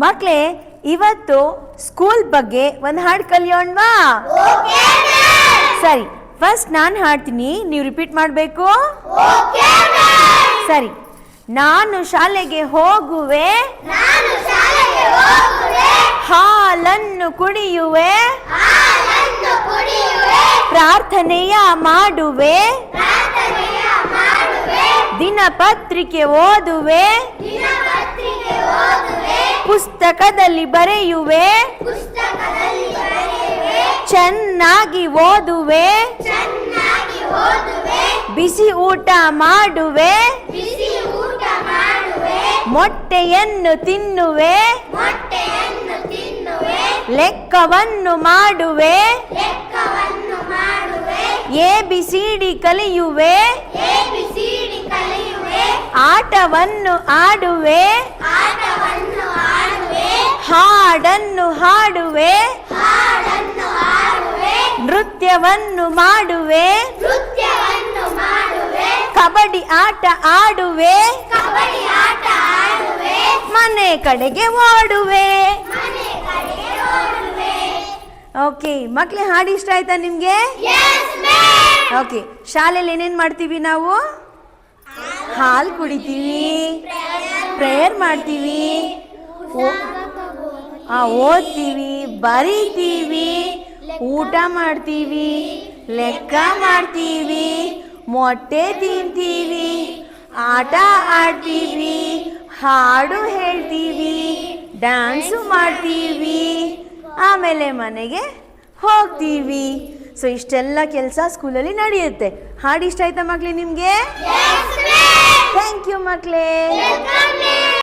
ಮಕ್ಳೇ, ಇವತ್ತು ಸ್ಕೂಲ್ ಬಗ್ಗೆ ಒಂದು ಹಾಡು ಕಲಿಯೋಣವಾ? ಸರಿ ಫಸ್ಟ್ ನಾನು ಹಾಡ್ತೀನಿ, ನೀವು ರಿಪೀಟ್ ಮಾಡಬೇಕು? ಸರಿ, ನಾನು ಶಾಲೆಗೆ ಹೋಗುವೆ? ಹಾಲನ್ನು ಕುಡಿಯುವೆ? ಪ್ರಾರ್ಥನೆಯ ಮಾಡುವೆ? ದಿನಪತ್ರಿಕೆ ಓದುವೆ? ಪುಸ್ತಕದಲ್ಲಿ ಬರೆಯುವೆ. ಚೆನ್ನಾಗಿ ಓದುವೆ. ಬಿಸಿ ಊಟ ಮಾಡುವೆ. ಮೊಟ್ಟೆಯನ್ನು ತಿನ್ನುವೆ. ಲೆಕ್ಕವನ್ನು ಮಾಡುವೆ. ಎ ಬಿ ಸಿ ಡಿ ಕಲಿಯುವೆ. ಆಟವನ್ನು ಆಡುವೆ ಆಟವನ್ನು ಆಡುವೆ ಹಾಡನ್ನು ಹಾಡುವೆ ಹಾಡನ್ನು ಆಡುವೆ ನೃತ್ಯವನ್ನು ಮಾಡುವೆ. ನೃತ್ಯವನ್ನು ಮಾಡುವೆ. ಕಬಡ್ಡಿ ಆಟ ಆಡುವೆ. ಕಬಡ್ಡಿ ಆಟ ಆಡುವೆ. ಮನೆ ಕಡೆಗೆ ಓಡುವೆ. ಮನೆ ಕಡೆಗೆ ಓಡುವೆ. ಓಕೆ ಮಕ್ಕಳೇ ಹಾಡು ಇಷ್ಟ ಆಯ್ತಾ ನಿಮ್ಗೆ? ಓಕೆ ಶಾಲೆಯಲ್ಲಿ ಏನೇನು ಮಾಡ್ತೀವಿ ನಾವು? ಹಾಲು ಕುಡಿತೀವಿ ಪ್ರೇಯರ್ ಮಾಡ್ತೀವಿ ಓದ್ತೀವಿ ಬರೀತೀವಿ. ಊಟ ಮಾಡ್ತೀವಿ ಲೆಕ್ಕ ಮಾಡ್ತೀವಿ ಮೊಟ್ಟೆ ತಿಂತೀವಿ ಆಟ ಆಡ್ತೀವಿ ಹಾಡು ಹೇಳ್ತೀವಿ ಡ್ಯಾನ್ಸು ಮಾಡ್ತೀವಿ ಆಮೇಲೆ ಮನೆಗೆ ಹೋಗ್ತೀವಿ. ಸೊ ಇಷ್ಟೆಲ್ಲ ಕೆಲಸ ಸ್ಕೂಲಲ್ಲಿ ನಡೆಯುತ್ತೆ. ಹಾಡು ಇಷ್ಟ ಆಯ್ತಾ ಮಕ್ಳಿ ನಿಮಗೆ? Thank you ಮಕ್ಳೇ. ವೆಲ್ಕಮ್